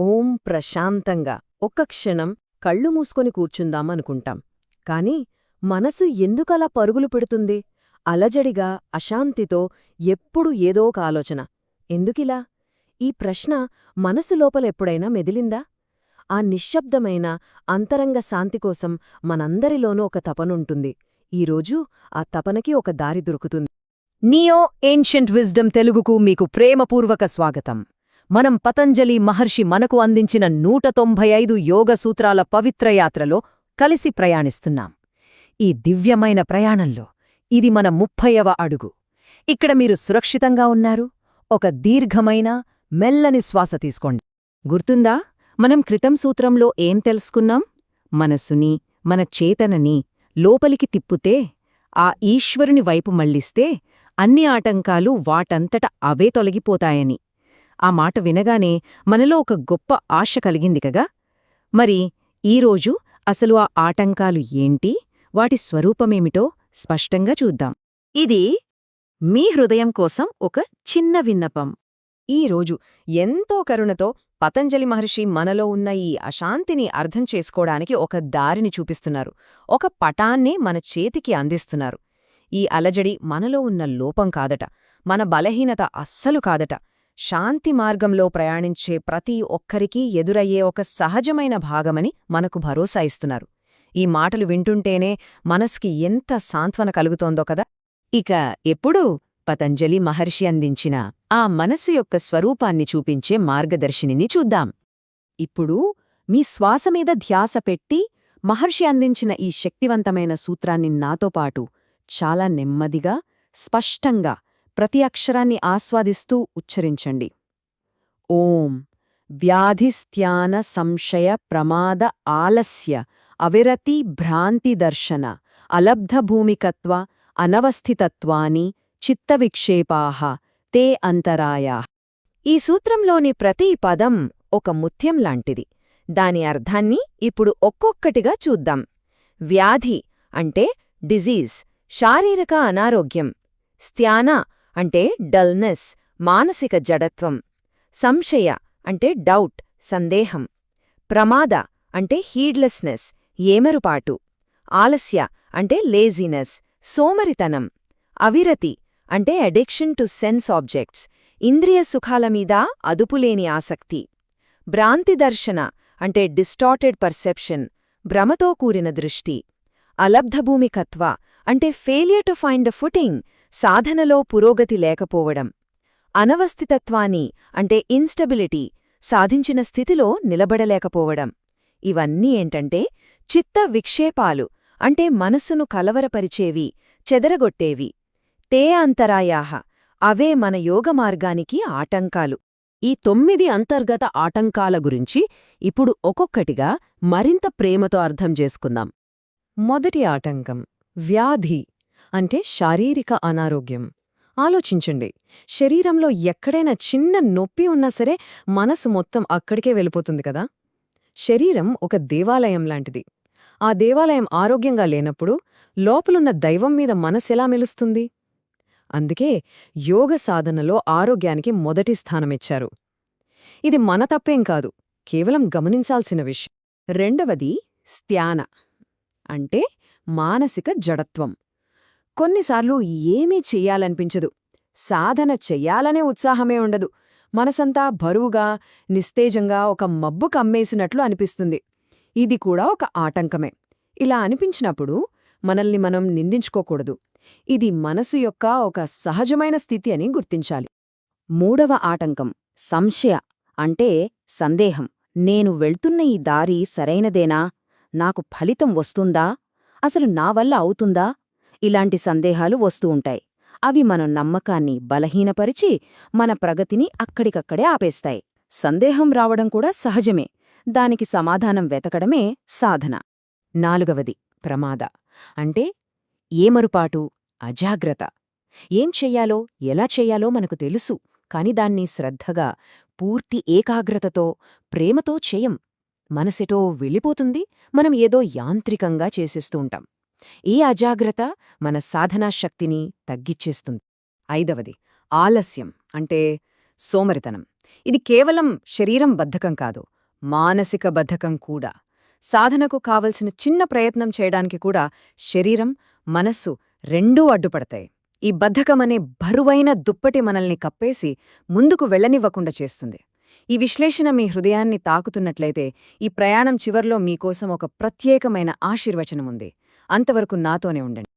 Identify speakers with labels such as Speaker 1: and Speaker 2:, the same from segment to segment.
Speaker 1: ఓం ప్రశాంతంగా. ఒక్క క్షణం కళ్ళు మూసుకొని కూర్చుందామనుకుంటాం కాని మనసు ఎందుకలా పరుగులు పెడుతుంది? అలజడిగా అశాంతితో ఎప్పుడు ఏదో ఒక ఆలోచన. ఎందుకిలా? ఈ ప్రశ్న మనసులోపలెప్పుడైనా మెదిలిందా? ఆ నిశ్శబ్దమైన అంతరంగ శాంతి కోసం మనందరిలోనూ ఒక తపనుంటుంది. ఈరోజు ఆ తపనకి ఒక దారి దొరుకుతుంది. నియో ఏన్షియంట్ విజ్డమ్ తెలుగుకు మీకు ప్రేమపూర్వక స్వాగతం. మనం పతంజలి మహర్షి మనకు అందించిన నూట తొంభై ఐదు యోగ సూత్రాల పవిత్ర యాత్రలో కలిసి ప్రయాణిస్తున్నాం. ఈ దివ్యమైన ప్రయాణంలో ఇది మన ముప్పైవ అడుగు. ఇక్కడ మీరు సురక్షితంగా ఉన్నారు. ఒక దీర్ఘమైన మెల్లని శ్వాస తీసుకోండి. గుర్తుందా? మనం క్రితం సూత్రంలో ఏం తెలుసుకున్నాం? మనసుని మన చేతనని లోపలికి తిప్పుతే ఆ ఈశ్వరుని వైపు మళ్ళిస్తే అన్ని ఆటంకాలు వాటంతట అవే తొలగిపోతాయని. ఆ మాట వినగానే మనలో ఒక గొప్ప ఆశ కలిగింది కగా మరి ఈరోజు అసలు ఆ ఆటంకాలు ఏంటి? వాటి స్వరూపమేమిటో స్పష్టంగా చూద్దాం. ఇది మీ హృదయం కోసం ఒక చిన్న విన్నపం. ఈరోజు ఎంతో కరుణతో పతంజలి మహర్షి మనలో ఉన్న ఈ అశాంతిని అర్థం చేసుకోవడానికి ఒక దారిని చూపిస్తున్నారు. ఒక పటాన్నే మన చేతికి అందిస్తున్నారు. ఈ అలజడి మనలో ఉన్న లోపం కాదట. మన బలహీనత అస్సలు కాదట. శాంతి మార్గంలో ప్రయాణించే ప్రతి ఒక్కరికీ ఎదురయ్యే ఒక సహజమైన భాగమని మనకు భరోసా ఇస్తున్నారు. ఈ మాటలు వింటుంటేనే మనస్కి ఎంత సాంత్వన కలుగుతోందో కదా! ఇక ఎప్పుడూ పతంజలి మహర్షి అందించిన ఆ మనసు యొక్క స్వరూపాన్ని చూపించే మార్గదర్శినిని చూద్దాం. ఇప్పుడు మీ శ్వాస మీద ధ్యాస పెట్టి మహర్షి అందించిన ఈ శక్తివంతమైన సూత్రాన్ని నాతో పాటు చాలా నెమ్మదిగా స్పష్టంగా ప్రతి అక్షరాన్ని ఆస్వాదిస్తూ ఉచ్చరించండి. ఓం వ్యాధిస్థ్యాన సంశయ ప్రమాద ఆలస్య అవిరతి భ్రాంతి దర్శన అలబ్ధభూమికత్వ అనవస్థితత్వాని చిత్తవిక్షేపాహ తే అంతరాయా. ఈ సూత్రంలోని ప్రతి పదం ఒక ముత్యం లాంటిది. దాని అర్థాన్ని ఇప్పుడు ఒక్కొక్కటిగా చూద్దాం. వ్యాధి అంటే డిజీజ్ శారీరక అనారోగ్యం స్థ్యాన అంటే డల్నెస్ మానసిక జడత్వం సంశయ అంటే డౌట్ సందేహం ప్రమాద అంటే హీడ్లెస్నెస్ ఏమరుపాటు ఆలస్య అంటే లేజీనెస్ సోమరితనం అవిరతి అంటే అడిక్షన్ టు సెన్స్ ఆబ్జెక్ట్స్ ఇంద్రియ సుఖాల మీద అదుపులేని ఆసక్తి భ్రాంతిదర్శన అంటే డిస్టార్టెడ్ పర్సెప్షన్ భ్రమతో కూరిన దృష్టి అలబ్ధభూమికత్వ అంటే failure to find a footing సాధనలో పురోగతి లేకపోవడం అనవస్థితత్వాన్ని అంటే ఇన్స్టబిలిటీ సాధించిన స్థితిలో నిలబడలేకపోవడం. ఇవన్నీ ఏంటంటే చిత్త విక్షేపాలు అంటే మనస్సును కలవరపరిచేవి చెదరగొట్టేవి. తే అంతరాయాహ అవే మన యోగమార్గానికి ఆటంకాలు. ఈ తొమ్మిది అంతర్గత ఆటంకాల గురించి ఇప్పుడు ఒక్కొక్కటిగా మరింత ప్రేమతో అర్థం చేసుకుందాం. మొదటి ఆటంకం వ్యాధి. అంటే శారీరక అనారోగ్యం. ఆలోచించండి. శరీరంలో ఎక్కడైనా చిన్న నొప్పి ఉన్నా సరే మనసు మొత్తం అక్కడికే వెళ్ళిపోతుంది కదా. శరీరం ఒక దేవాలయం లాంటిది. ఆ దేవాలయం ఆరోగ్యంగా లేనప్పుడు లోపలున్న దైవం మీద మనసెలా మెలుస్తుంది? అందుకే యోగ సాధనలో ఆరోగ్యానికి మొదటి స్థానమిచ్చారు. ఇది మన తప్పేం కాదు. కేవలం గమనించాల్సిన విషయం. రెండవది స్థ్యాన అంటే మానసిక జడత్వం. కొన్నిసార్లు ఏమీ చెయ్యాలనిపించదు. సాధన చెయ్యాలనే ఉత్సాహమే ఉండదు. మనసంతా బరువుగా నిస్తేజంగా ఒక మబ్బు కమ్మేసినట్లు అనిపిస్తుంది. ఇది కూడా ఒక ఆటంకమే. ఇలా అనిపించినప్పుడు మనల్ని మనం నిందించుకోకూడదు. ఇది మనసు యొక్క ఒక సహజమైన స్థితి అని గుర్తించాలి. మూడవ ఆటంకం సంశయ అంటే సందేహం. నేను వెళ్తున్న ఈ దారి సరైనదేనా? నాకు ఫలితం వస్తుందా? అసలు నా వల్ల అవుతుందా? ఇలాంటి సందేహాలు వస్తూ ఉంటాయి. అవి మన నమ్మకాన్ని బలహీనపరిచి మన ప్రగతిని అక్కడికక్కడే ఆపేస్తాయి. సందేహం రావడం కూడా సహజమే. దానికి సమాధానం వెతకడమే సాధన. నాలుగవది ప్రమాద. అంటే ఏమరుపాటు అజాగ్రత్త. ఏం చెయ్యాలో? ఎలా చెయ్యాలో మనకు తెలుసు. కాని దాన్ని శ్రద్ధగా పూర్తి ఏకాగ్రతతో ప్రేమతో చేయం. మనసెటో వెళ్ళిపోతుంది. మనం ఏదో యాంత్రికంగా చేసేస్తూ ఉంటాం. ఈ అజాగ్రత్త మన సాధనాశక్తిని తగ్గిచ్చేస్తుంది? ఐదవది ఆలస్యం అంటే సోమరితనం.
Speaker 2: ఇది కేవలం శరీరం బద్ధకం కాదు మానసిక బద్ధకం కూడా. సాధనకు కావలసిన చిన్న ప్రయత్నం చేయడానికి కూడా శరీరం మనస్సు రెండూ అడ్డుపడతాయి. ఈ బద్ధకమనే బరువైన దుప్పటి మనల్ని కప్పేసి ముందుకు వెళ్ళనివ్వకుండా చేస్తుంది. ఈ విశ్లేషణ మీ హృదయాన్ని తాకుతున్నట్లయితే ఈ ప్రయాణం చివర్లో మీకోసం ఒక ప్రత్యేకమైన ఆశీర్వచనముంది. అంతవరకు నాతోనే ఉండండి.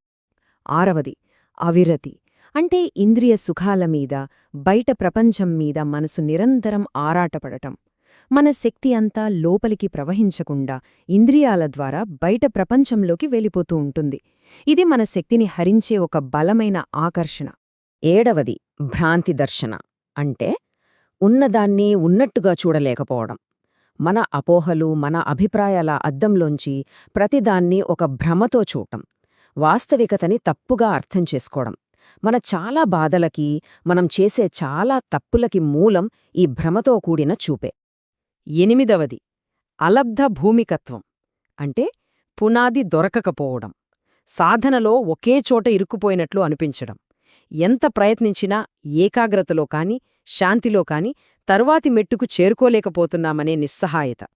Speaker 1: ఆరవది అవిరతి. అంటే ఇంద్రియ సుఖాల మీద బయట ప్రపంచం మీద మనసు నిరంతరం ఆరాటపడటం. మన శక్తి అంతా లోపలికి ప్రవహించకుండా ఇంద్రియాల ద్వారా బయట ప్రపంచంలోకి వెళ్ళిపోతూ ఉంటుంది. ఇది మన శక్తిని హరించే ఒక బలమైన ఆకర్షణ. ఏడవది భ్రాంతి దర్శన. అంటే ఉన్నదాన్ని ఉన్నట్టుగా చూడలేకపోవడం. మన అపోహలు మన అభిప్రాయాల అద్దంలోంచి ప్రతిదాన్ని ఒక భ్రమతో చూడటం వాస్తవికతని తప్పుగా అర్థం చేసుకోవడం. మన చాలా బాధలకి మనం చేసే చాలా తప్పులకి మూలం ఈ భ్రమతో కూడిన చూపే. ఎనిమిదవది అలబ్ధ భూమికత్వం అంటే పునాది దొరకకపోవడం సాధనలో ఒకే చోట ఇరుక్కుపోయినట్లు అనిపించడం. ఎంత ప్రయత్నించినా ఏకాగ్రతలో కాని శాంతిలో కాని తరువాతి మెట్టుకు చేరుకోలేకపోతున్నామనే నిస్సహాయత.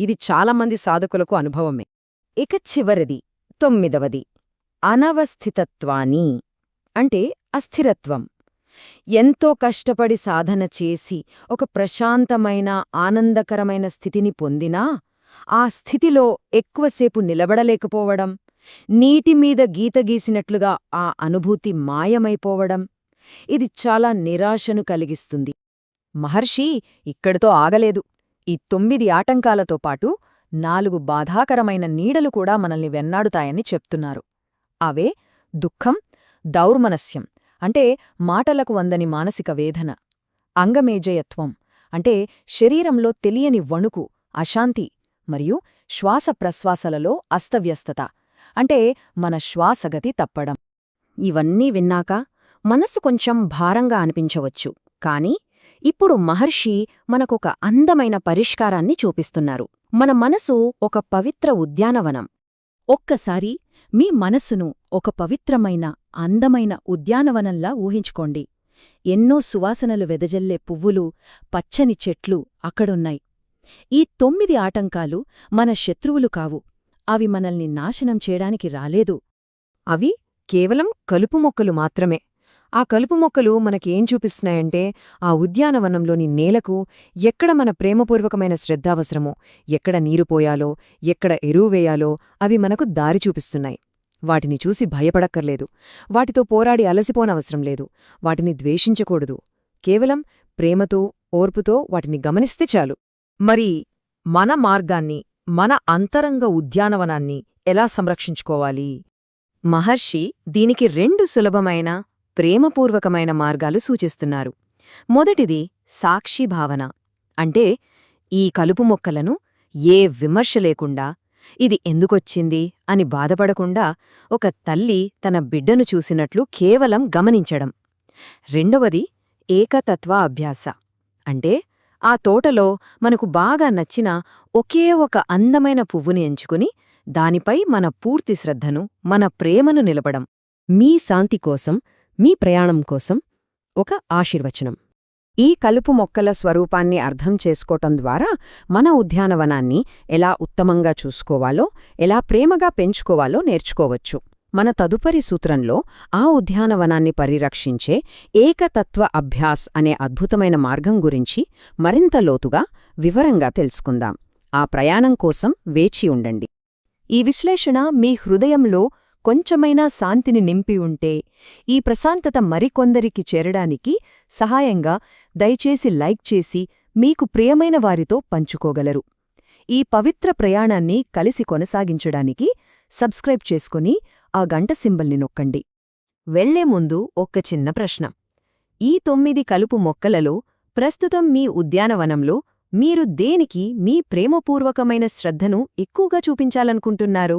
Speaker 1: ఇది చాలామంది సాధకులకు అనుభవమే. ఇక చివరిది తొమ్మిదవది. అనవస్థితత్వాని అంటే అస్థిరత్వం. ఎంతో కష్టపడి సాధన చేసి ఒక ప్రశాంతమైన ఆనందకరమైన స్థితిని పొందినా ఆ స్థితిలో ఎక్కువసేపు నిలబడలేకపోవడం నీటిమీద గీత గీసినట్లుగా ఆ అనుభూతి మాయమైపోవడం ఇది చాలా నిరాశను కలిగిస్తుంది. మహర్షి ఇక్కడితో ఆగలేదు. ఈ తొమ్మిది ఆటంకాలతో పాటు నాలుగు బాధాకరమైన నీడలు కూడా మనల్ని వెన్నాడుతాయని చెప్తున్నారు. అవే దుఃఖం దౌర్మనస్యం అంటే మాటలకు వందని మానసిక వేదన అంగమేజయత్వం అంటే శరీరంలో తెలియని వణుకు అశాంతి మరియు శ్వాస ప్రశ్వాసలలో అస్తవ్యస్తత అంటే మన శ్వాసగతి తప్పడం. ఇవన్నీ విన్నాక మనసు కొంచెం భారంగా అనిపించవచ్చు. కాని ఇప్పుడు మహర్షి మనకొక అందమైన పరిష్కారాన్ని చూపిస్తున్నారు. మన మనసు ఒక పవిత్ర ఉద్యానవనం. ఒక్కసారి మీ మనస్సును ఒక పవిత్రమైన అందమైన ఉద్యానవనంలా ఊహించుకోండి. ఎన్నో సువాసనలు వెదజల్లే పువ్వులు పచ్చని చెట్లు అక్కడున్నాయి. ఈ తొమ్మిది ఆటంకాలు మన శత్రువులు కావు. అవి మనల్ని నాశనం చేయడానికి రాలేదు. అవి కేవలం కలుపు మొక్కలు మాత్రమే. ఆ కలుపు మొక్కలు మనకేం చూపిస్తున్నాయంటే ఆ ఉద్యానవనంలోని నేలకు ఎక్కడ మన ప్రేమపూర్వకమైన శ్రద్ధావసరమో ఎక్కడ నీరు పోయాలో ఎక్కడ ఎరువు వేయాలో అవి మనకు దారి చూపిస్తున్నాయి. వాటిని చూసి భయపడక్కర్లేదు. వాటితో పోరాడి అలసిపోనవసరం లేదు. వాటిని ద్వేషించకూడదు. కేవలం ప్రేమతో ఓర్పుతో వాటిని గమనిస్తే చాలు. మరి మన మార్గాన్ని మన అంతరంగ ఉద్యానవనాన్ని ఎలా సంరక్షించుకోవాలి? మహర్షి దీనికి రెండు సులభమైన ప్రేమపూర్వకమైన మార్గాలు సూచిస్తున్నారు. మొదటిది సాక్షి భావన. అంటే ఈ కలుపు మొక్కలను ఏ విమర్శ లేకుండా ఇది ఎందుకొచ్చింది అని బాధపడకుండా ఒక తల్లి తన బిడ్డను చూసినట్లు కేవలం గమనించడం. రెండవది ఏకతత్వ అభ్యాస. అంటే ఆ తోటలో మనకు బాగా నచ్చిన ఒకే ఒక అందమైన పువ్వుని ఎంచుకుని దానిపై మన పూర్తి శ్రద్ధను మన ప్రేమను నిలపడం. మీ శాంతి కోసం మీ ప్రయాణం కోసం ఒక ఆశీర్వచనం. ఈ కలుపు మొక్కల స్వరూపాన్ని అర్థం చేసుకోవటం ద్వారా మన ఉద్యానవనాన్ని ఎలా ఉత్తమంగా చూసుకోవాలో ఎలా ప్రేమగా పెంచుకోవాలో నేర్చుకోవచ్చు. మన తదుపరి సూత్రంలో ఆ ఉద్యానవనాన్ని పరిరక్షించే ఏకతత్వ అభ్యాస్ అనే అద్భుతమైన మార్గం గురించి మరింత లోతుగా వివరంగా తెలుసుకుందాం. ఆ ప్రయాణం కోసం వేచి ఉండండి. ఈ విశ్లేషణ మీ హృదయంలో కొంచెమైనా శాంతిని నింపి ఉంటే ఈ ప్రశాంతత మరికొందరికి చేరడానికి సహాయంగా దయచేసి లైక్ చేసి మీకు ప్రియమైన వారితో పంచుకోగలరు. ఈ పవిత్ర ప్రయాణాన్ని కలిసి కొనసాగించడానికి సబ్స్క్రైబ్ చేసుకుని ఆ గంట సింబల్ని నొక్కండి. వెళ్ళే ముందు ఒక్క చిన్న ప్రశ్న. ఈ తొమ్మిది కలుపు మొక్కలలో ప్రస్తుతం మీ ఉద్యానవనంలో మీరు దేనికి మీ ప్రేమపూర్వకమైన శ్రద్ధను ఎక్కువగా చూపించాలనుకుంటున్నారు?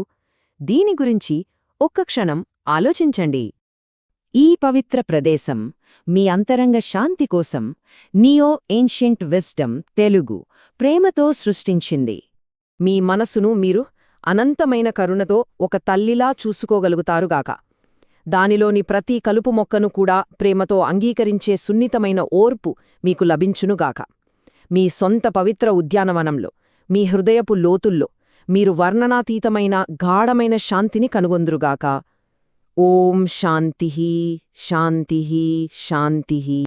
Speaker 1: దీని గురించి ఒక్క క్షణం ఆలోచించండి. ఈ పవిత్ర ప్రదేశం మీ అంతరంగ శాంతి కోసం నియో ఏన్షియంట్ విజ్డమ్ తెలుగు ప్రేమతో సృష్టించింది. మీ మనసును మీరు అనంతమైన కరుణతో ఒక తల్లిలా చూసుకోగలుగుతారుగాక దానిలోని ప్రతి కలుపు మొక్కను కూడా ప్రేమతో అంగీకరించే సున్నితమైన ఓర్పు మీకు లభించునుగాక మీ సొంత పవిత్ర ఉద్యానవనంలో మీ హృదయపు లోతుల్లో మీరు వర్ణనాతీతమైన గాఢమైన శాంతిని కనుగొందురుగాక. ఓం శాంతి శాంతి శాంతి.